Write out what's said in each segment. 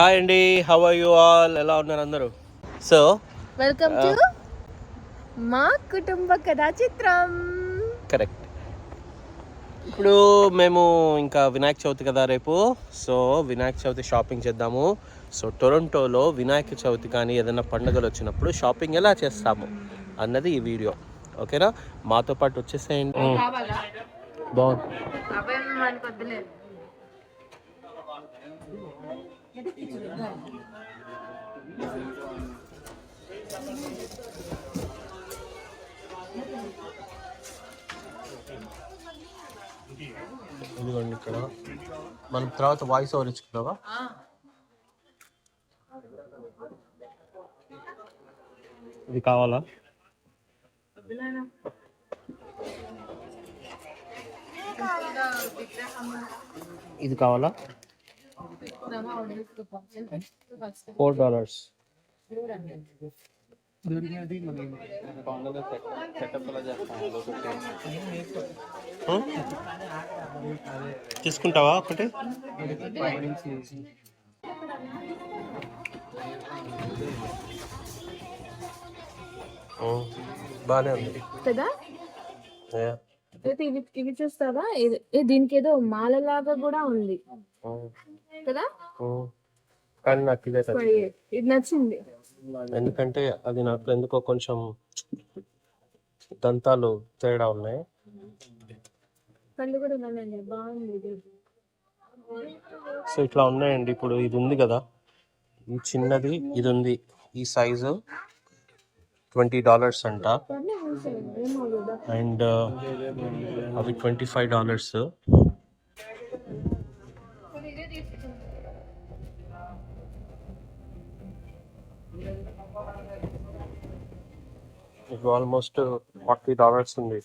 Hi అండి how are you all ఎలా ఉన్నారు అందరూ? సో వెల్కమ్ టు మా కుటుంబ కథా చిత్రం కరెక్ట్ ఇప్పుడు మేము ఇంకా వినాయక చవితి కదా రేపు. సో వినాయక చవితి షాపింగ్ చేద్దాము. సో టొరంటోలో వినాయక చవితి కానీ ఏదైనా పండుగలు వచ్చినప్పుడు షాపింగ్ ఎలా చేస్తాము అన్నది ఈ వీడియో. ఓకేనా మాతో పాటు వచ్చేసేయండి. బాగుంది. ఇదిగోండి ఇక్కడ. మనం తర్వాత వాయిస్ ఓవర్ ఇచ్చుకున్నావా ఇది కావాలా? ఇది కావాలా? ఫోర్ డాలర్స్ తీసుకుంటావా ఒకటి? బాగానే ఉంది. కదా? ఇవి ఇవి చూస్తావా? దీనికి ఏదో మాల లాగా కూడా ఉంది. కదా. కానీ నాకు ఇదే ఇది నచ్చింది. ఎందుకంటే అది నాకు ఎందుకో కొంచెం దంతాలు తేడా ఉన్నాయి. కళ్ళు కూడా ఉన్నాయండి బాగుంది ఇది. సో ఇట్లా ఉన్నాయండి ఇప్పుడు ఇది ఉంది కదా. ఈ చిన్నది ఇది ఉంది. ఈ సైజు ట్వంటీ డాలర్స్ అంట. అండ్ అవి ట్వంటీ ఫైవ్ డాలర్స్. ఇది ఆల్మోస్ట్ ఫార్టీ డాలర్స్ ఉంది.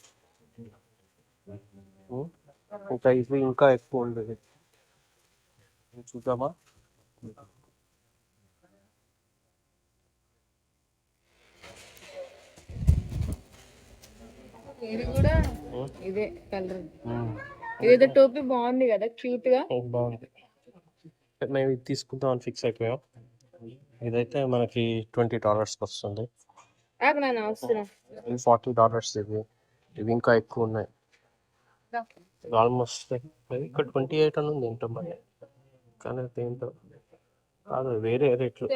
Hmm? ఇంకా ఇది ఇంకా ఎక్కువ ఉండేది. చూద్దామా? ఇది కూడా ఇదే కలర్. ఇదేదో టోపీ బాగుంది కదా క్యూట్గా? బాగుంది. మేము ఇది తీసుకుందాం అని ఫిక్స్ అయిపోయాం. ఇదైతే మనకి ట్వంటీ డాలర్స్కి వస్తుంది. ఆగు నాన్న వస్తున్నా ఇది ఫార్టీ డాలర్స్ ఇవి ఇవి ఇంకా ఎక్కువ ఉన్నాయి ఆల్మోస్ట్ ఇక్కడ ట్వంటీ ఎయిట్ అని ఉంది ఏంటో మరి కానీ అది ఏంటో కాదు వేరే రేట్లు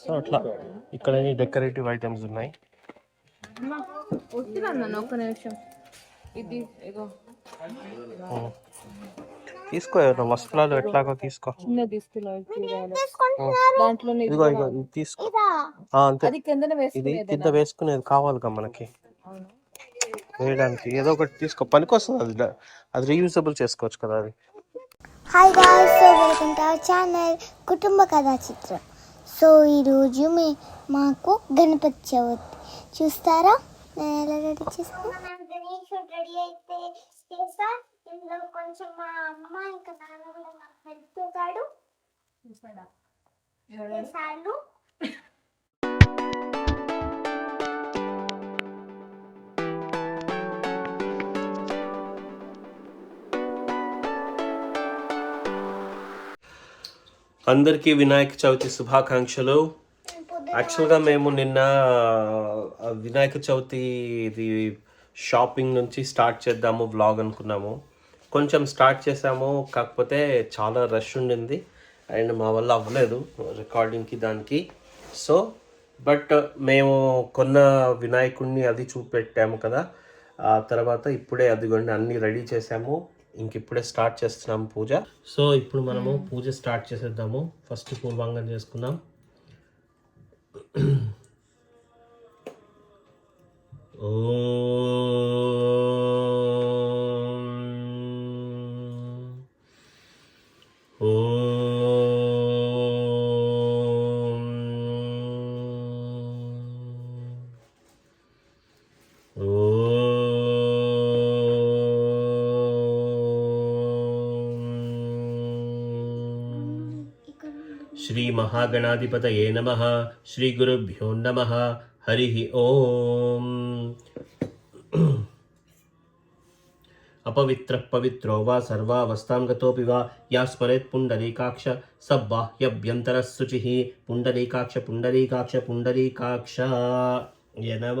సో అట్లా. ఇక్కడ డెకరేటివ్ ఐటమ్స్ ఉన్నాయి. వస్తున్నా నాన్న ఒక్క నిమిషం ఇది ఇగో. తీసుకో ఎవరు వస్త్రాలు ఎట్లాగో తీసుకో. చిన్న తీసుకున్నా దాంట్లో ఇదిగో ఇగో ఇది తీసుకో. ఆ, అంతే. అది కిందన ఇది వేసుకునేది కింద వేసుకునేది కావాలిగా మనకి. వేయడానికి ఏదో ఒకటి తీసుకో. పనికొస్తుంది అది. డ- అది రీయూజబుల్ చేసుకోవచ్చు కదా అది. Hi guys so welcome to our channel కుటుంబ కథా చిత్రం సో ఈరోజు మీ మాకు గణపతి చవితి. చూస్తారా? నేను ఎలా రెడీ చేస్తాను ఇందులో కొంచెం మా అమ్మ ఇంకా నాన్న కూడా నాకు హెల్ప్ చేశాడు. చేశాడు అందరికీ వినాయక చవితి శుభాకాంక్షలు. యాక్చువల్గా మేము నిన్న వినాయక చవితి ఇది షాపింగ్ నుంచి స్టార్ట్ చేద్దాము వ్లాగ్ అనుకున్నాము. కొంచెం స్టార్ట్ చేసాము కాకపోతే చాలా రష్ ఉండింది. అండ్ మా వల్ల అవ్వలేదు రికార్డింగ్కి దానికి. సో బట్ మేము కొన్న వినాయకుడిని అది చూపెట్టాము కదా. ఆ తర్వాత ఇప్పుడే అదిగోండి అన్నీ రెడీ చేసాము ఇంక ఇప్పుడే స్టార్ట్ చేస్తున్నాము పూజ. సో ఇప్పుడు మనము పూజ స్టార్ట్ చేసేద్దాము. ఫస్ట్ పూర్వాంగం చేసుకుందాం. ఓం శ్రీ మహాగణాధిపతయే నమ శ్రీ గురుభ్యో నమ. హరి ఓం. అపవిత్ర పవిత్రో వా సర్వావస్థాంగతోపి వా యా స్మరేత్ పుండరీకాక్ష సబ్బాహ్యభ్యంతర శుచి పుండరీకాక్ష పుండరీకాక్ష పుండరీకాక్ష. నమ.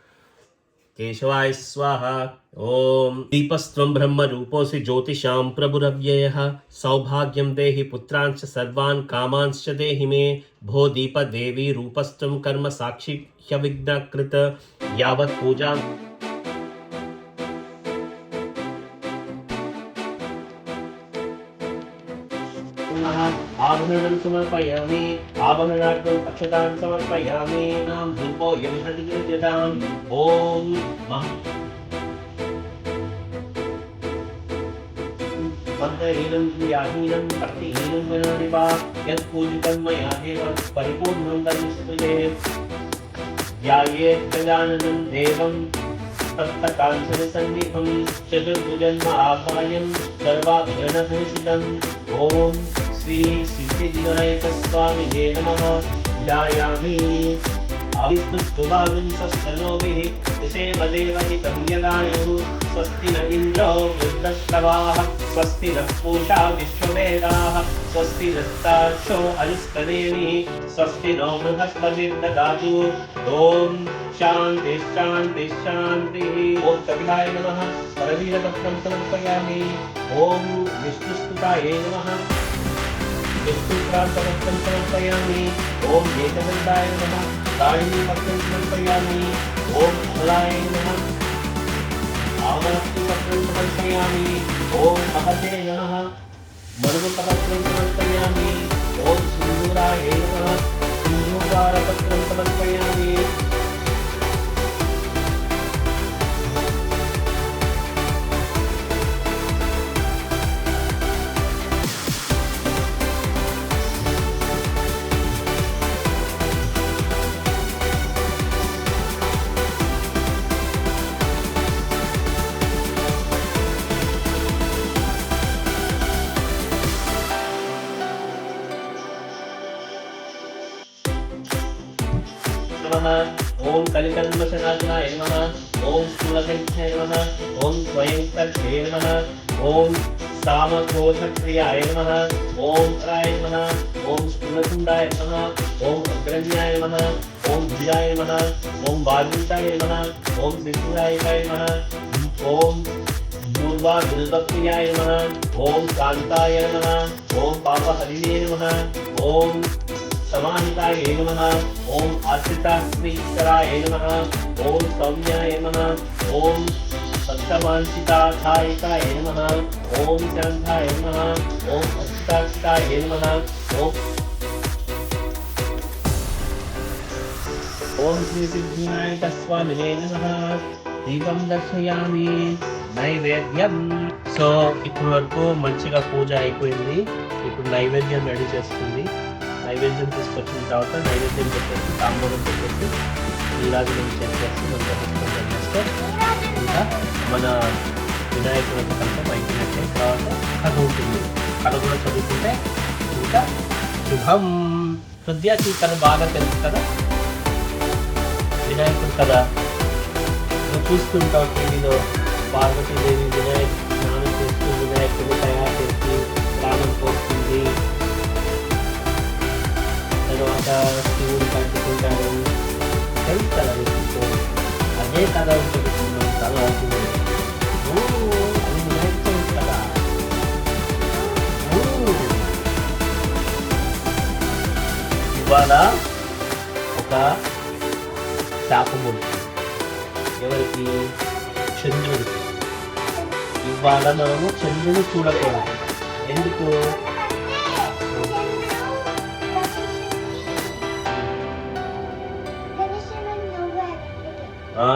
केशवाय स्वाहा। ॐ दीपस्त्वं ब्रह्मरूपोऽसि ज्योतिषां प्रभुरव्ययः। सौभाग्यं देहि पुत्रांश्च सर्वान् कामांश्च देहि मे। भो दीप दीपदेवी रूपस्त्वं कर्म साक्षी ह्यविघ्नकृत यावत् पूजां। आभरणं समर्पयामि आभरणार्थम् अक्षतां समर्पयामि, नाम धूपो यं यमहतिकृत्यताम् ॐ मन्दहीनं याहीनं शक्तिहीनं गणानिपा यत्पूजितं मया देव, परिपूर्णं तदिष्टते ध्यायेत् गजाननं देवं सप्तकांशसन्निभं चतुर्भुजन्म आभायं सर्वाभरणभूषितम् ॐ श्री श्री सिद्धिविनायकस्वामिने नमः ध्यायामि अविस्तुस्तुभाविंशस्तनोभिः दिशेमदेव हितं यदायुः स्वस्ति न इन्द्रो वृद्धश्रवाः स्वस्ति नः पूषा विश्ववेदाः स्वस्ति नस्ताक्षो अरिष्टनेमिः स्वस्ति नो बृहस्पतिर्ददातु ॐ शान्ति शान्ति शान्तिः ॐ कपिलाय नमः परवीरपत्रं समर्पयामि ॐ विष्णुस्तुतायै नमः विष्णुक्रान्तपत्रं समर्पयामि ॐ एकदन्ताय नमः तारिणीपत्रं समर्पयामि ॐ अमलाय नमः। आमलक्ष्मीपत्रं समर्पयामि ॐ महते नमः। मरुपत्रं समर्पयामि ॐ सिन्दूराय नमः। सिन्दूकारपत्रं समर्पयामि नमः ॐ स्वयंकर्षे नमः ॐ सामक्रोधक्रियाय नमः ॐ राय नमः ॐ स्थूलकुण्डाय नमः ॐ अग्रण्याय नमः ॐ भुजाय नमः ॐ बालूताय नमः ॐ त्रिपुरायकाय नमः ॐ पूर्वा गुरुभक्रियाय नमः ॐ कान्ताय नमः ॐ पापहरिणे नमः ॐ समाहिताय नमः ॐ आश्रिताश्रीकराय नमः ॐ सौम्याय नमः ॐ सप्तवाञ्छिताधायिकाय नमः ॐ शान्ताय नमः ॐ अक्षिताक्षिताय नमः ॐ ॐ श्री सिद्धिविनायकस्वामिने नमः దీపం దర్శయామి నైవేద్యం సో ఇప్పటి వరకు మంచిగా పూజ అయిపోయింది ఇప్పుడు నైవేద్యం రెడీ చేస్తుంది నైవేద్యం తీసుకొచ్చిన తర్వాత నైవేద్యం పెట్టేసి తాంబూలం పెట్టేసి నీరాజనం చేసేసి మన ప్రతిష్ఠం చేస్తే ఇంకా మన వినాయకుడి సంకల్పం పైకినట్టే తర్వాత కథ ఉంటుంది. కథ కూడా చదువుకుంటే ఇంకా శుభం. హృదయాకి కథ బాగా తెలుసు కదా. వినాయకుడు కథ. నువ్వు చూస్తుంటావు టీవీలో పార్వతీదేవి వినాయకుడు ఎవరికి చంద్రుడికి ఇవాళ మనము చంద్రుని చూడకూడదు. ఎందుకు? ఆ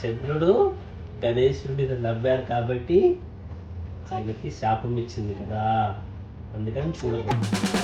చంద్రుడు గణేశుడి మీద నవ్వాడు కాబట్టి ఆయనకి శాపం ఇచ్చింది కదా. అందుకని చూడకూడదు.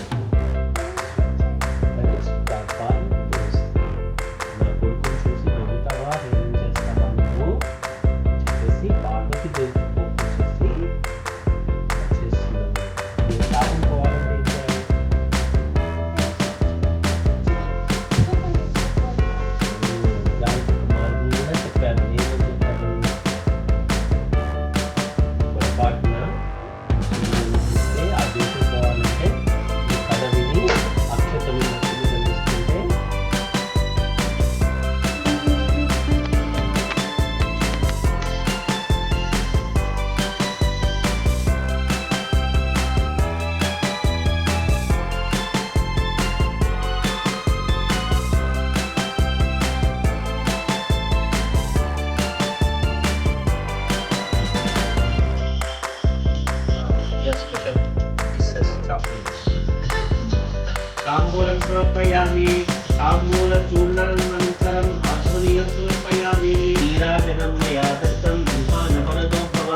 సమర్పయామి తాంబూల చూర్ణనంతరం అశ్వనీయ సమర్పయామి నీరాజనం మయా దత్తం విమాన పరదోభవ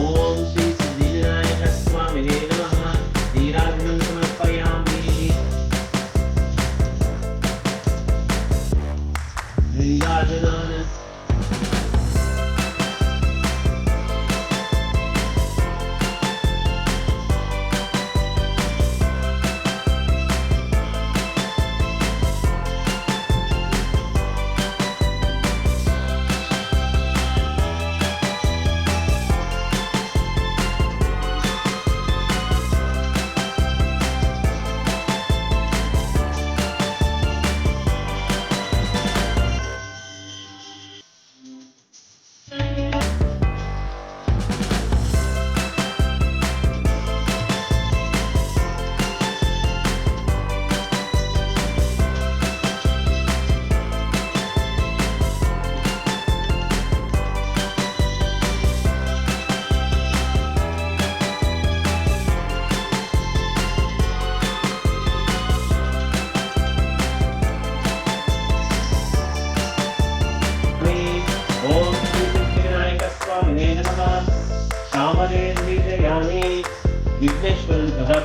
ఓం శ్రీ సిద్ధివినాయక స్వామినే నమః నీరాజనం సమర్పయామి నీరాజనం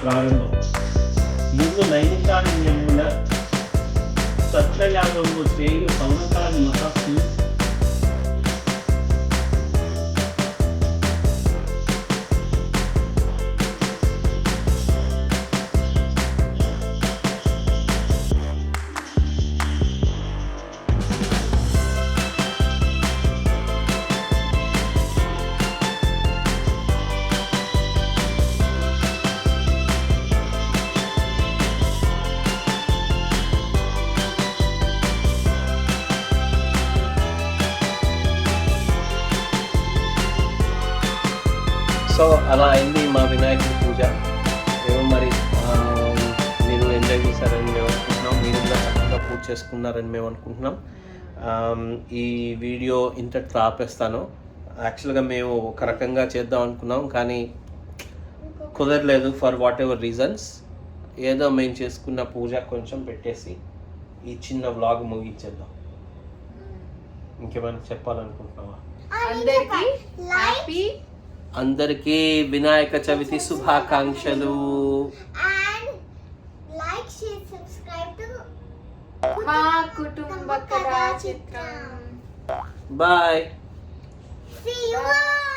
ప్రారంభం. ముందు నైనికారణ్యమున సత్రయాగము చేయు సో అలా అయింది మా వినాయకుడి పూజ. మేము మరి మీరు ఎంజాయ్ చేశారని మేము అనుకుంటున్నాం. మీరు కూడా చక్కగా పూజ చేసుకున్నారని మేము అనుకుంటున్నాం. ఈ వీడియో ఇంతటితో ఆపేస్తాను యాక్చువల్గా మేము ఒక రకంగా చేద్దాం అనుకున్నాం కానీ కుదరలేదు ఫర్ వాట్ ఎవర్ రీజన్స్ ఏదో మేము చేసుకున్న పూజ కొంచెం పెట్టేసి ఈ చిన్న వ్లాగ్ ముగించేద్దాం. ఇంకేమైనా చెప్పాలనుకుంటున్నావా? అందరికి హ్యాపీ అందరికీ వినాయక చవితి శుభాకాంక్షలు and like, share, subscribe to మా కుటుంబ కథా చిత్రం బాయ్ See you all.